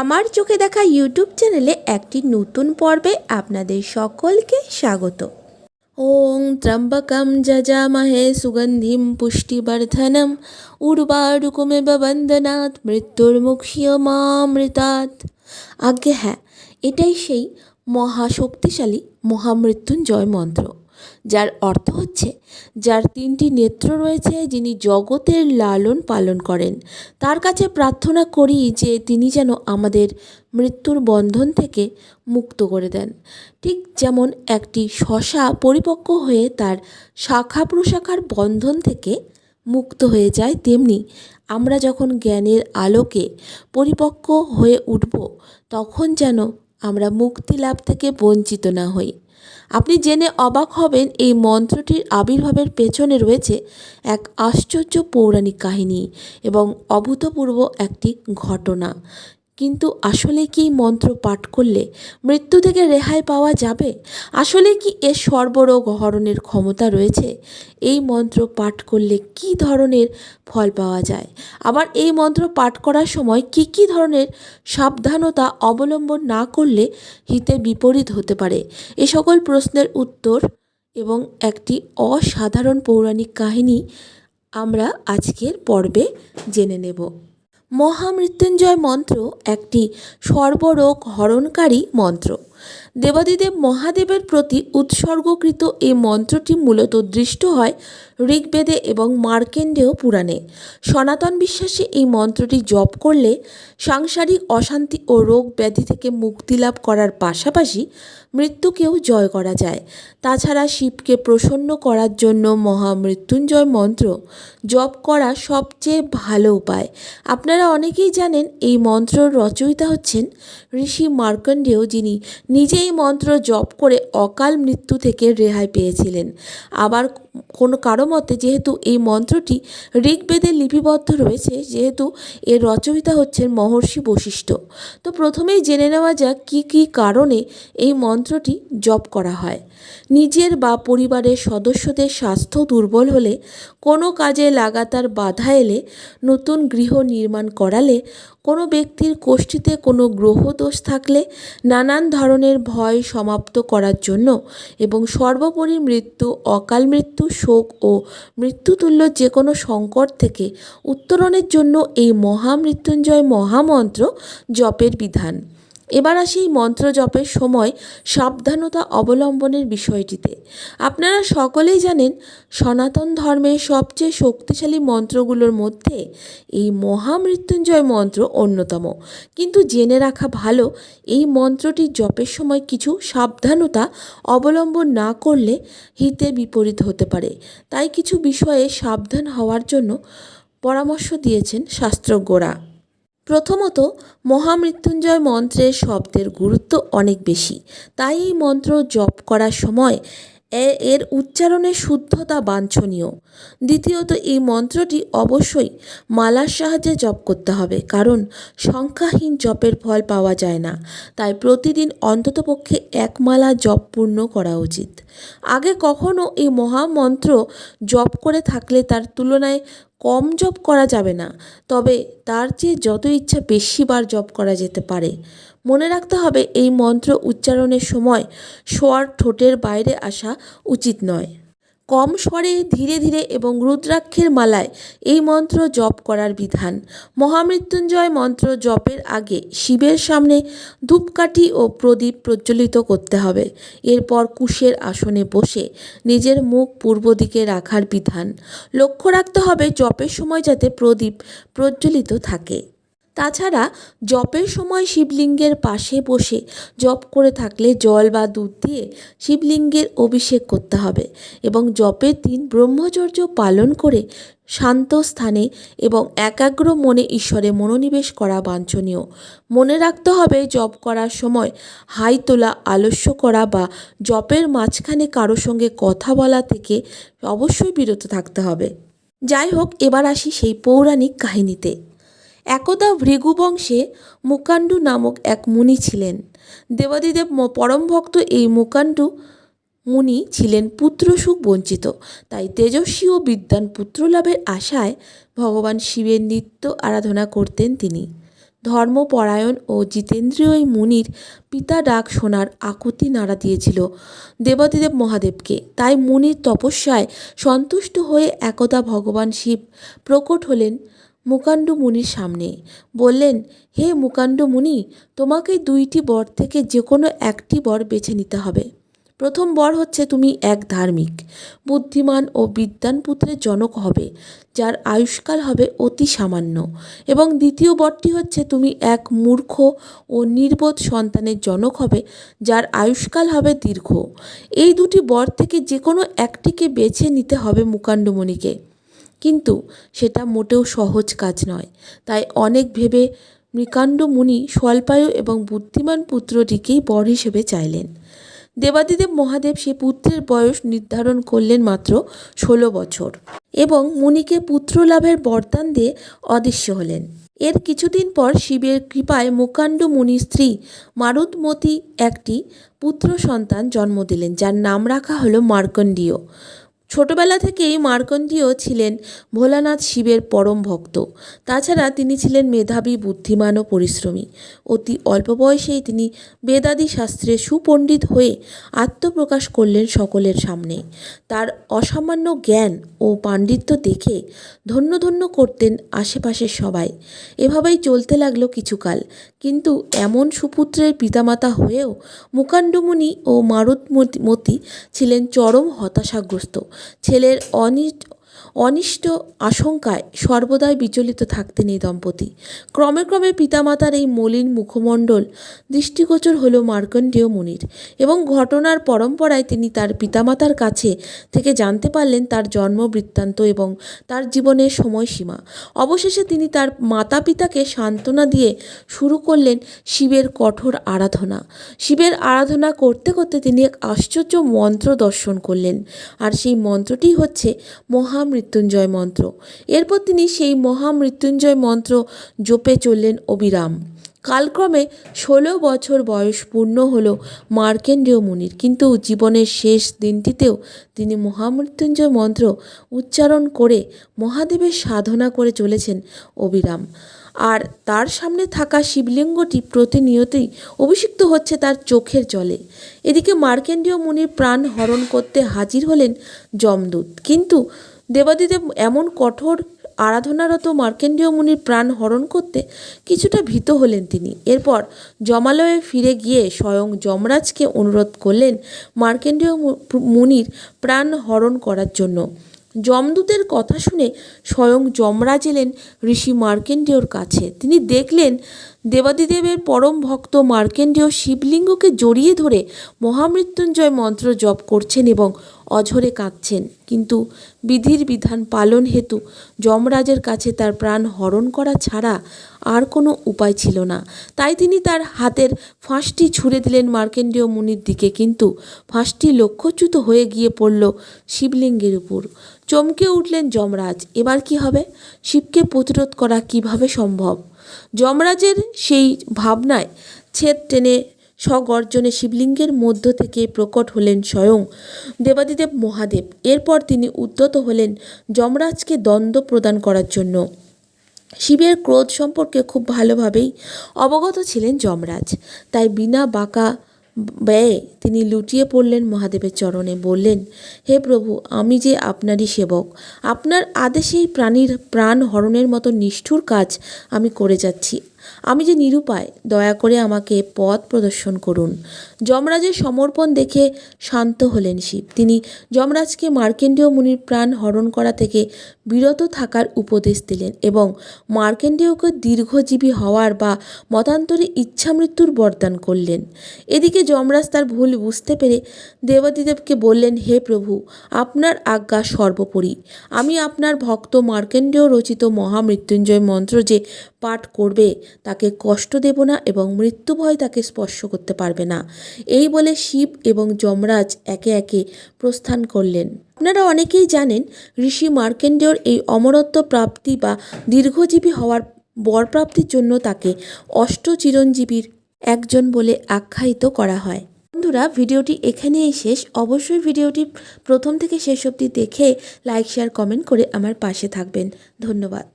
আমার চোখে দেখা ইউটিউব চ্যানেলে একটি নতুন পর্বে আপনাদের সকলকে স্বাগত। ওং ত্র্যম্বকম যজামহে সুগন্ধিম পুষ্টিবর্ধনম উর্বারুকুমেব বন্দনাথ মৃত্যুর্মুক্ষিয়মামৃতাৎ আজ্ঞে হ্যাঁ এটাই সেই মহাশক্তিশালী মহামৃত্যুঞ্জয় মন্ত্র। যার অর্থ হচ্ছে, যার তিনটি নেত্র রয়েছে যিনি জগতের লালন পালন করেন। তার কাছে প্রার্থনা করি যে তিনি যেন আমাদের মৃত্যুর বন্ধন থেকে মুক্ত করে দেন। ঠিক যেমন একটি শশা পরিপক্ক হয়ে তার শাখা প্রশাখার বন্ধন থেকে মুক্ত হয়ে যায়, তেমনি আমরা যখন জ্ঞানের আলোকে পরিপক্ক হয়ে উঠব, তখন যেন আমরা মুক্তি লাভ থেকে বঞ্চিত না হই। আপনি জেনে অবাক হবেন এই মন্ত্রটির আবির্ভাবের পেছনে রয়েছে এক আশ্চর্য পৌরাণিক কাহিনী এবং অভূতপূর্ব একটি ঘটনা। কিন্তু আসলে কি মন্ত্র পাঠ করলে মৃত্যু থেকে রেহাই পাওয়া যাবে? আসলে কি এর সর্বরোগ হরণের ক্ষমতা রয়েছে? এই মন্ত্র পাঠ করলে কি ধরনের ফল পাওয়া যায়? আবার এই মন্ত্র পাঠ করার সময় কি কি ধরনের সাবধানতা অবলম্বন না করলে হিতে বিপরীত হতে পারে? এ সকল প্রশ্নের উত্তর এবং একটি অসাধারণ পৌরাণিক কাহিনী আমরা আজকের পর্বে জেনে নেব। মহামৃত্যুঞ্জয় মন্ত্র একটি সর্বরোগ হরণকারী মন্ত্র। দেবাদিদেব মহাদেবের প্রতি উৎসর্গকৃত এই মন্ত্রটি মূলত দৃষ্ট হয় ঋগ্বেদে এবং মার্কেন্ডেয় পুরাণে। সনাতন বিশ্বাসে এই মন্ত্রটি জপ করলে সাংসারিক অশান্তি ও রোগ ব্যাধি থেকে মুক্তি লাভ করার পাশাপাশি মৃত্যুকেও জয় করা যায়। তাছাড়া শিবকে প্রসন্ন করার জন্য মহামৃত্যুঞ্জয় মন্ত্র জপ করা সবচেয়ে ভালো উপায়। আপনারা অনেকেই জানেন এই মন্ত্রর রচয়িতা হচ্ছেন ঋষি মার্কণ্ডেয়, যিনি নিজে এই মন্ত্র জপ করে অকাল মৃত্যু থেকে রেহাই পেয়েছিলেন। আবার কোনো কারও মতে যেহেতু এই মন্ত্রটি ঋগ্বেদে লিপিবদ্ধ রয়েছে, যেহেতু এর রচয়িতা হচ্ছেন মহর্ষি বশিষ্ঠ। তো প্রথমেই জেনে নেওয়া যাক কী কী কারণে এই মন্ত্রটি জপ করা হয়। নিজের বা পরিবারের সদস্যদের স্বাস্থ্য দুর্বল হলে, কোনো কাজে লাগাতার বাধা এলে, নতুন গৃহ নির্মাণ করালে কোনো ব্যক্তির কোষ্ঠীতে কোনো গ্রহদোষ থাকলে নানান ধরনের ভয় সমাপ্ত করার জন্য এবং সর্বোপরি মৃত্যু, অকাল মৃত্যু, শোক ও মৃত্যুতুল্য যে কোনো সংকট থেকে উত্তরণের জন্য এই মহামৃত্যুঞ্জয় মহামন্ত্র জপের বিধান। এবার আসি এই মন্ত্র জপের সময় সাবধানতা অবলম্বনের বিষয়টিতে। আপনারা সকলেই জানেন, সনাতন ধর্মের সবচেয়ে শক্তিশালী মন্ত্রগুলোর মধ্যে এই মহামৃত্যুঞ্জয় মন্ত্র অন্যতম। কিন্তু জেনে রাখা ভালো, এই মন্ত্রটি জপের সময় কিছু সাবধানতা অবলম্বন না করলে হিতে বিপরীত হতে পারে। তাই কিছু বিষয়ে সাবধান হওয়ার জন্য পরামর্শ দিয়েছেন শাস্ত্রজ্ঞরা। প্রথমত, মহামৃত্যুঞ্জয় মন্ত্রের শব্দের গুরুত্ব অনেক বেশি। তাই এই মন্ত্র জপ করার সময় এর উচ্চারণের শুদ্ধতা বাঞ্ছনীয়। দ্বিতীয়ত, এই মন্ত্রটি অবশ্যই মালার সাহায্যে জপ করতে হবে, কারণ সংখ্যাহীন জপের ফল পাওয়া যায় না। তাই প্রতিদিন অন্ততপক্ষে এক মালা জপ পূর্ণ করা উচিত। আগে কখনো এই মহামন্ত্র জপ করে থাকলে তার তুলনায় কম জব করা যাবে না, তবে তার চেয়ে যত ইচ্ছা বেশিবার জব করা যেতে পারে। মনে রাখতে হবে, এই মন্ত্র উচ্চারণের সময় শোয়ার ঠোঁটের বাইরে আসা উচিত নয়। কম স্বরে ধীরে ধীরে এবং রুদ্রাক্ষের মালায় এই মন্ত্র জপ করার বিধান। মহামৃত্যুঞ্জয় মন্ত্র জপের আগে শিবের সামনে ধূপকাঠি ও প্রদীপ প্রজ্বলিত করতে হবে। এরপর কুশের আসনে বসে নিজের মুখ পূর্ব দিকে রাখার বিধান। লক্ষ্য রাখতে হবে জপের সময় যাতে প্রদীপ প্রজ্বলিত থাকে। তাছাড়া জপের সময় শিবলিঙ্গের পাশে বসে জপ করে থাকলে জল বা দুধ দিয়ে শিবলিঙ্গের অভিষেক করতে হবে এবং জপের দিন ব্রহ্মচর্য পালন করে শান্ত স্থানে এবং একাগ্র মনে ঈশ্বরে মনোনিবেশ করা বাঞ্ছনীয়। মনে রাখতে হবে জপ করার সময় হাই তোলা, আলস্য করা বা জপের মাঝখানে কারও সঙ্গে কথা বলা থেকে অবশ্যই বিরত থাকতে হবে। যাই হোক, এবার আসি সেই পৌরাণিক কাহিনীতে। একদা ভৃগু বংশে মুকাণ্ডু নামক এক মুনি ছিলেন। দেবাদিদেব পরম ভক্ত এই মুকাণ্ডু মুনি ছিলেন পুত্রসুখ বঞ্চিত। তাই তেজস্বী ও বিদ্বান পুত্রলাভের আশায় ভগবান শিবের নিত্য আরাধনা করতেন তিনি। ধর্মপরায়ণ ও জিতেন্দ্রীয় ওই মুনির পিতা ডাক শোনার আকুতি নাড়া দিয়েছিল দেবাদিদেব মহাদেবকে। তাই মুনির তপস্যায় সন্তুষ্ট হয়ে একদা ভগবান শিব প্রকট হলেন মুকান্ডু মুনির সামনে। বললেন, হে মুকান্ডু মুনি তোমাকে দুইটি বর থেকে যে কোনো একটি বর বেছে নিতে হবে। প্রথম বর হচ্ছে তুমি এক ধার্মিক, বুদ্ধিমান ও বিদ্যান পুত্রের জনক হবে, যার আয়ুষ্কাল হবে অতি সামান্য। এবং দ্বিতীয় বরটি হচ্ছে তুমি এক মূর্খ ও নির্বোধ সন্তানের জনক হবে, যার আয়ুষ্কাল হবে দীর্ঘ। এই দুটি বর থেকে যে কোনো একটিকে বেছে নিতে হবে মুকাণ্ডমণিকে কিন্তু সেটা মোটেও সহজ কাজ নয়। তাই অনেক ভেবে মৃকাণ্ড মুনি স্বল্পায়ু এবং বুদ্ধিমান পুত্রটিকেই বর হিসেবে চাইলেন। দেবাদিদেব মহাদেব সে পুত্রের বয়স নির্ধারণ করলেন মাত্র ষোলো বছর এবং মুনিকে পুত্র লাভের বরদান দিয়ে অদৃশ্য হলেন। এর কিছুদিন পর শিবের কৃপায় মুকাণ্ড মুনির স্ত্রী মারুতমতি একটি পুত্র সন্তান জন্ম দিলেন, যার নাম রাখা হলো মার্কণ্ডীয়। ছোটবেলা থেকেই মার্কণ্ডীয় ছিলেন ভোলানাথ শিবের পরম ভক্ত। তাছাড়া তিনি ছিলেন মেধাবী, বুদ্ধিমান ও পরিশ্রমী। অতি অল্প বয়সেই তিনি বেদাদি শাস্ত্রে সুপণ্ডিত হয়ে আত্মপ্রকাশ করলেন সকলের সামনে। তার অসামান্য জ্ঞান ও পাণ্ডিত্য দেখে ধন্য ধন্য করতেন আশেপাশের সবাই। এভাবেই চলতে লাগল কিছুকাল। কিন্তু এমন সুপুত্রের পিতামাতা হয়েও মুকাণ্ডমণি ও মারুতমতি ছিলেন চরম হতাশাগ্রস্ত। ছেলের অনিষ্ট অনিষ্ট আশঙ্কায় সর্বদাই বিচলিত থাকতেন এই দম্পতি। ক্রমে ক্রমে পিতামাতার এই মলিন মুখমণ্ডল দৃষ্টিগোচর হল মার্কণ্ডেয় মুনির এবং ঘটনার পরম্পরায় তিনি তার পিতামাতার কাছে থেকে জানতে পারলেন তার জন্ম বৃত্তান্ত এবং তার জীবনের সময়সীমা। অবশেষে তিনি তার মাতা পিতাকে সান্ত্বনা দিয়ে শুরু করলেন শিবের কঠোর আরাধনা। শিবের আরাধনা করতে করতে তিনি এক আশ্চর্য মন্ত্র দর্শন করলেন। আর সেই মন্ত্রটি হচ্ছে মহামৃত্যুঞ্জয় মন্ত্র। এরপর তিনি সেই মহামৃত্যুঞ্জয় মন্ত্র জপে চললেন অবিরাম। কালক্রমে ষোলো বছর বয়স পূর্ণ হল মার্কেন্ডীয় মুনির। কিন্তু জীবনের শেষ দিনটিতেও তিনি মহামৃত্যুঞ্জয় মন্ত্র উচ্চারণ করে মহাদেবের সাধনা করে চলেছেন অবিরাম। আর তার সামনে থাকা শিবলিঙ্গটি প্রতিনিয়তই অভিষিক্ত হচ্ছে তার চোখের জলে। এদিকে মার্কেন্ডীয় মুনির প্রাণ হরণ করতে হাজির হলেন যমদূত। কিন্তু দেবাদিদেব এমন কঠোর আরাধনারত মার্কেন্ডীয় মুনির প্রাণ হরণ করতে কিছুটা ভীত হলেন তিনি। এরপর জমালয়ে ফিরে গিয়ে স্বয়ং যমরাজকে অনুরোধ করলেন মার্কেন্ডীয় মুনির প্রাণ হরণ করার জন্য। যমদূতের কথা শুনে স্বয়ং যমরাজ এলেন ঋষি মার্কেন্ডেয়র কাছে। তিনি দেখলেন দেবাদিদেবের পরম ভক্ত মার্কেন্ডেয় শিবলিঙ্গকে জড়িয়ে ধরে মহামৃত্যুঞ্জয় মন্ত্র জপ করছেন এবং অঝরে কাঁদছেন। কিন্তু বিধির বিধান পালন হেতু যমরাজের কাছে তার প্রাণ হরণ করা ছাড়া আর কোনো উপায় ছিল না। তাই তিনি তার হাতের ফাঁসটি ছুঁড়ে দিলেন মার্কেন্ডীয় মুনির দিকে। কিন্তু ফাঁসটি লক্ষ্যচ্যুত হয়ে গিয়ে পড়ল শিবলিঙ্গের উপর। চমকে উঠলেন যমরাজ, এবার কি হবে? শিবকে প্রতিরোধ করা কীভাবে সম্ভব? যমরাজের সেই ভাবনায় ছেদ টেনে স্বগর্জনে শিবলিঙ্গের মধ্য থেকে প্রকট হলেন স্বয়ং দেবাদিদেব মহাদেব। এরপর তিনি উদ্যত হলেন যমরাজকে দ্বন্দ্ব প্রদান করার জন্য। শিবের ক্রোধ সম্পর্কে খুব ভালোভাবেই অবগত ছিলেন যমরাজ। তাই বিনা বাঁকা ব্যয়ে তিনি লুটিয়ে পড়লেন মহাদেবের চরণে, বললেন, হে প্রভু, আমি যে আপনারই সেবক, আপনার আদেশেই প্রাণীর প্রাণ হরণের মতো নিষ্ঠুর কাজ আমি করে যাচ্ছি। আমি যে নিরুপায়, দয়া করে আমাকে পথ প্রদর্শন করুন। যমরাজের সমর্পণ দেখে শান্ত হলেন শিব। তিনি যমরাজকে মার্কেন্ডীয় মুনির প্রাণ হরণ করা থেকে বিরত থাকার উপদেশ দিলেন এবং মার্কেন্ডেয়কে দীর্ঘজীবী হওয়ার বা মতান্তরে ইচ্ছা মৃত্যুর বরদান করলেন। এদিকে যমরাজ তার ভুল বুঝতে পেরে দেবাদিদেবকে বললেন, হে প্রভু, আপনার আজ্ঞা সর্বোপরি। আমি আপনার ভক্ত মার্কেন্ডেয় রচিত মহামৃত্যুঞ্জয় মন্ত্র যে পাঠ করবে তাকে কষ্ট দেব না এবং মৃত্যু ভয় তাকে স্পর্শ করতে পারবে না। এই বলে শিব এবং যমরাজ একে একে প্রস্থান করলেন। আপনারা অনেকেই জানেন, ঋষি মার্কেন্ডেয়র এই অমরত্ব প্রাপ্তি বা দীর্ঘজীবী হওয়ার বর প্রাপ্তির জন্য তাকে অষ্ট চিরঞ্জীবীর একজন বলে আখ্যায়িত করা হয়। বন্ধুরা, ভিডিওটি এখানেই শেষ। অবশ্যই ভিডিওটি প্রথম থেকে শেষ অবধি দেখে লাইক শেয়ার কমেন্ট করে আমার পাশে থাকবেন। ধন্যবাদ।